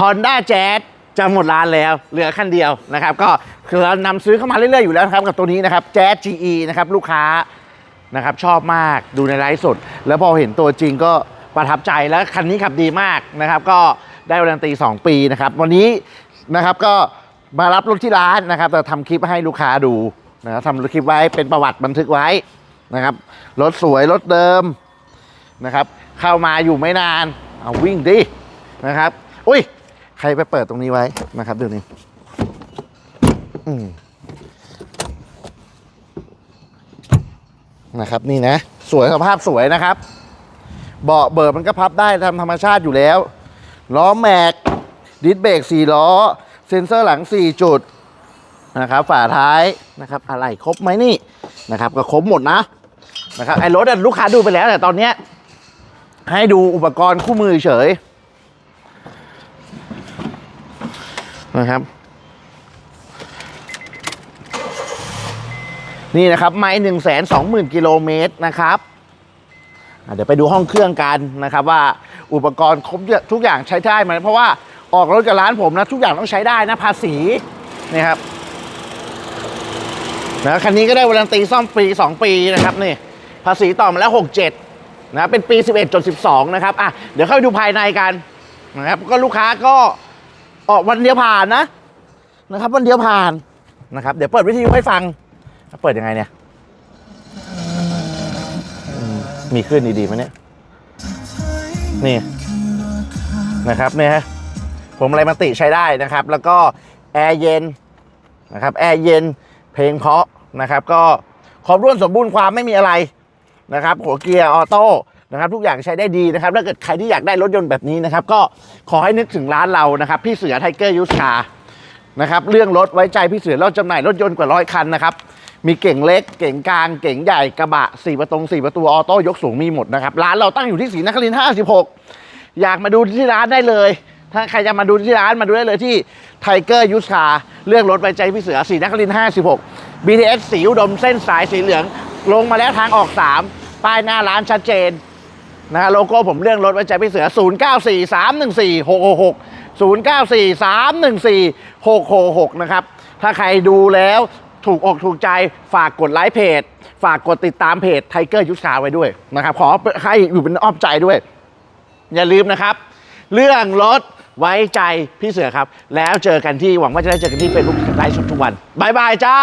Honda Jazz จะหมดร้านแล้วเหลือคันเดียวนะครับ ก็คือเรานำซื้อเข้ามาเรื่อยๆอยู่แล้วนะครับกับตัวนี้นะครับ Jazz GE นะครับลูกค้านะครับชอบมากดูในไลฟ์สด แล้วพอเห็นตัวจริงก็ประทับใจแล้วคันนี้ขับดีมากนะครับ ก็ได้วารันตี 2 ปีนะครับ วันนี้นะครับก็มารับรถที่ร้านนะครับแต่ทำคลิปให้ลูกค้าดูนะครับทำคลิปไว้เป็นประวัติบันทึกไว้นะครับรถสวยรถเดิมนะครับ เข้ามาอยู่ไม่นานเอาวิ่งดินะครับ อุ้ย ใครไปเปิดตรงนี้ไว้นะครับดี๋ยวนี้อืมนะครับนี่นะ สวยสภาพสวยนะครับ เบาะเบิร์มันก็พับได้ตามธรรมชาติอยู่แล้ว ล้อแม็ก ดิสเบรก4ล้อ เซ็นเซอร์หลัง 4 จุดนะครับฝาท้ายนะครับอะไรครบไหมนี่นะครับ ก็ครบหมดนะนะครับไอ้รถลูกค้าดูไปแล้วแต่ตอนเนี้ยให้ดูอุปกรณ์คู่มือเฉย นะครับ นี่นะครับไม้หนึ่งแสนสองหมื่นกิโลเมตรนะครับเดี๋ยวไปดูห้องเครื่องกันนะครับ ว่าอุปกรณ์ครบทุกอย่างใช้ได้ไหมเพราะว่าออกรถกับร้านผมนะ ทุกอย่างต้องใช้ได้นะภาษีนี่ครับนะคันนี้ก็ได้วารันตีซ่อมฟรี2 ปีนะครับนี่ภาษีต่อมาแล้ว 67นะเป็นปี 11จน12 นะครับอะเดี๋ยวเข้าไปดูภายในกันนะครับก็ลูกค้าก็ ออกวันเดียวผ่านนะนะครับ วันเดียวผ่านนะครับ เดี๋ยวเปิดวิทยุให้ฟัง เปิดยังไงเนี่ยมีขึ้นดีๆไหมเนี่ยนี่นะครับเนี่ยฮะผมอะไรมาติใช้ได้นะครับ แล้วก็แอร์เย็นนะครับแอร์เย็นเพลงเพาะนะครับ ก็ครบถ้วนสมบูรณ์ความไม่มีอะไรนะครับ หัวเกียร์ออโต้ นะครับทุกอย่างใช้ได้ดีนะครับถ้าเกิดใครที่อยากได้รถยนต์แบบนี้นะครับก็ขอให้นึกถึงร้านเรานะครับพี่เสือไทเกอร์ยูสคานะครับเรื่องรถไว้ใจพี่เสือเราจำหน่ายรถยนต์กว่าร้อยคันนะครับมีเก่งเล็กเก่งกลางเก่งใหญ่กระบะ4ประตู4ประตูออโต้ยกสูงมีหมดนะครับร้านเราตั้งอยู่ที่ศรีนครินทร์56 อยากมาดูที่ร้านได้เลย ถ้าใครจะมาดูที่ร้านมาดูได้เลยที่ไทเกอร์ยูสคาเรื่องรถไว้ใจพี่เสือศรีนครินทร์56 BTS สีอุดมเส้นสายสีเหลือง ลงมาแล้วทางออก 3 ป้ายหน้าร้านชัดเจน นะโลโก้ผมเรื่องรถไว้ใจพี่เสือ 0 9 4 3 1 4 6 6 6 0 9 4 3 1 4 6 6 6 นะครับ ถ้าใครดูแล้วถูกอกถูกใจฝากกดไลค์เพจ ฝากกดติดตามเพจไทเกอร์ยุทธาไว้ด้วยนะครับ ขอให้อยู่เป็นอ้อมใจด้วย อย่าลืมนะครับ เรื่องรถไว้ใจพี่เสือครับ แล้วเจอกันที่หวังว่าจะได้เจอกันที่เฟซบุ๊กไลฟ์สดทุกวันบายบายจ้า